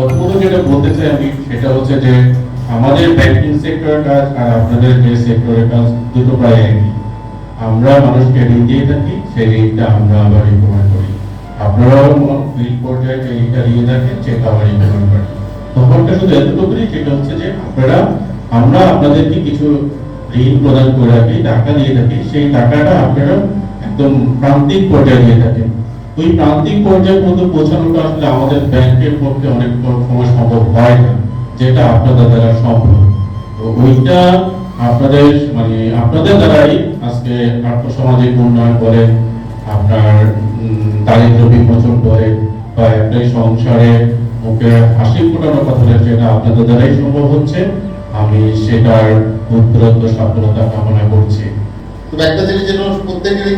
প্রথমত যেটা বলতে চাই আমি, সেটা হচ্ছে যে আমাদের ব্যাংকিং সেক্টরের কাজ আর আপনাদের যে সেক্টরের কাজ দুটো প্রায় একই। আমরা মানুষকে ঋণ দিয়ে থাকি, সেই ঋণটা আমরা আবার রিকভার করি। আপনারাও বিল পর্যায়ে যে ঋণটা দিয়ে থাকেন, সেটা আবার রিকভার করেন। তফাৎটা শুধু এতটুকুই যেটা হচ্ছে যে আপনারা, আমরা আপনাদেরকে কিছু ঋণ প্রদান করে রাখি, টাকা দিয়ে থাকি, সেই টাকাটা আপনারা একদম প্রান্তিক পর্যায়ে দিয়ে থাকেন। ওই প্রান্তিক পর্যায়ে পর্যন্ত পৌঁছানোটা আসলে আমাদের ব্যাংকের পক্ষে অনেক সময় সম্ভব হয় না, যেটা আপনাদের দ্বারা সম্ভব। ওইটা আপনাদের মানে আপনাদের দ্বারাই আজকে আর্থসামাজিক উন্নয়ন আপনার দারিদ্র বিমোচন বা একটা সংসারে মুখে হাসি ফোটানোর কথা যেটা আপনাদের দ্বারাই সম্ভব হচ্ছে। আমি সেটার উত্তরোত্তর সফলতা কামনা করছি। তবে একটা জিনিস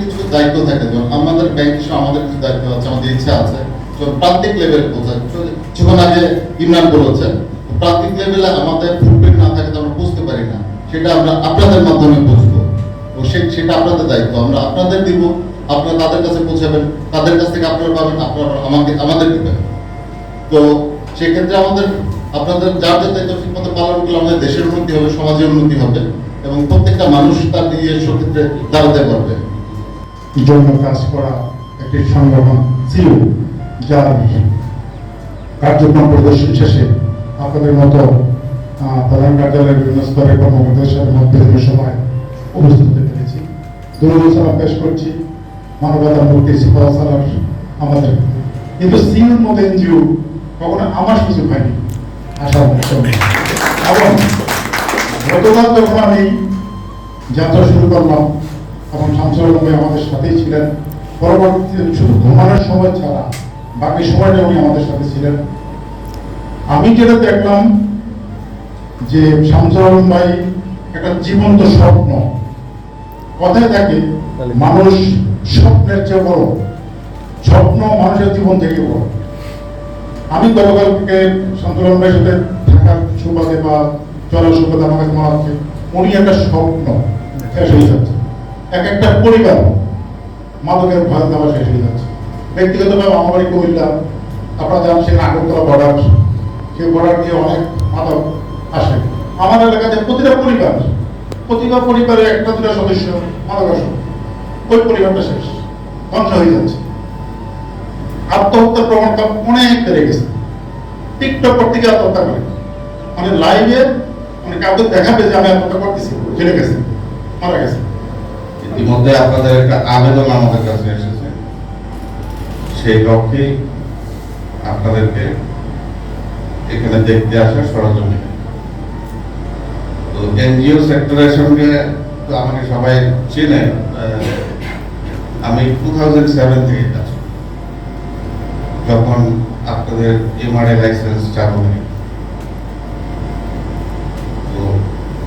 কিছু দায়িত্ব থাকে। যেমন আমাদের ব্যাংক হিসেবে আমাদের কিছু দায়িত্ব আছে, আমাদের ইচ্ছা আছে। প্রান্তিক লেভেলে কিছুক্ষণ আগে ইমরান বলেছেন, প্রান্তিক লেভেলে আমাদের ফুটপ্রিন্ট না থাকে তো আমরা বুঝতে পারি না। সেটা আমরা আপনাদের মাধ্যমে বুঝব। সে- সেটা আপনাদের দায়িত্ব। আমরা আপনাদের দিব, আপনারা তাদের কাছে পৌঁছাবেন, তাদের কাছ থেকে আপনারা পাবেন, আপনারা আমাকে, আমাদের দিবেন। তো সেক্ষেত্রে আমাদের, আপনাদের যার যার দায়িত্ব ঠিক মতো পালন করলে আমাদের দেশের উন্নতি হবে, সমাজের উন্নতি হবে। এবং প্রত্যেকটা মানুষ তার নিজস্ব ক্ষেত্রে দাঁড়াতে পারবে। জন্য কাজ করা একটি সংগঠন ছিল, যার কার্যক্রম প্রদর্শন শেষে আপনাদের মতো প্রধান কার্যালয়ের বিভিন্ন স্তরের কর্মকর্তাদের সাথে মধ্যে সময় উপস্থিত হতে পেরেছি। দুর্বলতা পেশ করছি, মানবতা মুক্তি সিপাহসালার আমাদের। কিন্তু সিউর মতো এনজিও কখনো আমার সুযোগ হয়নি, আশা এবং গতকাল যখন আমি যাত্রা শুরু করলাম, তখন শামসুল ভাই আমাদের সাথেই ছিলেন। পরবর্তীতে শুধু ঘুমানোর সময় ছাড়া বাকি সময়টা উনি আমাদের সাথে ছিলেন। আমি যেটা দেখলাম যে শামসুল ভাই একটা জীবন্ত স্বপ্ন। কথায় থাকে, মানুষ স্বপ্নের চেয়ে বড়। স্বপ্ন মানুষের জীবন থেকে বড়। আমি গতকালকে শামসুল আলম ভাইয়ের সাথে থাকার সুবাদে বা সুবাদে আমার মনে উনি একটা স্বপ্ন শেষ হয়ে যাচ্ছে। এক একটা পরিবার মাদকের ভয় দেওয়া শেষ হয়ে যাচ্ছে। ব্যক্তিগতভাবে আমার কুমিল্লা, আপনারা জানেন সে নাগরতলা বর্ডার সেই বর্ডার দিয়ে অনেক মাদক আসে। আমার এলাকাতে প্রতিটা পরিবার, প্রতিটা পরিবারের একটা দুটা সদস্য মাদক ওই পরিবারটা শেষ, ধ্বংস হয়ে যাচ্ছে। আত্মহত্যার প্রবণতা অনেক বেড়ে গেছে। টিকটক গিয়ে আত্মহত্যা করে। মানে লাইভে মানে কাউকে দেখাবে যে আমি করতেছি গেছে, মারা গেছে। ইতিমধ্যে আপনাদের একটা আবেদন আমাদের কাছে এসেছে। সেই লক্ষ্যেই আপনাদেরকে এখানে দেখতে আসা সরজমিনে। তো এনজিও সেক্টরের সঙ্গে তো আমাকে সবাই চেনে আমি টু থাউজেন্ড সেভেন থেকে। যখন আপনাদের এমআরএ লাইসেন্স চালু হয় তো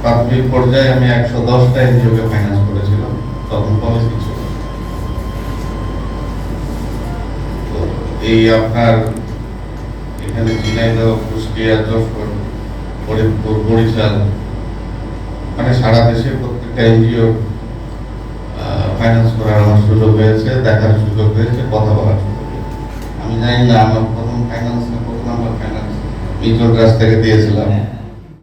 প্রাথমিক পর্যায়ে আমি একশো দশটা এনজিওকে ফাইন্যান্স করেছিলাম। তখন পলিসি ছিল। এই আপনার এখানে ঝিনাইদহ, কুষ্টিয়া, যশোর, ফরিদপুর, বরিশাল মানে সারা দেশে প্রত্যেকটা এনজিও ফাইন্যান্স করার আমার সুযোগ হয়েছে, দেখার সুযোগ হয়েছে, কথা বলার সুযোগ আমি জানি না, আমার প্রথম ফাইন্যান্স প্রথম আমার ফাইন্যান্স মিত্রর কাছ থেকে দিয়েছিলাম।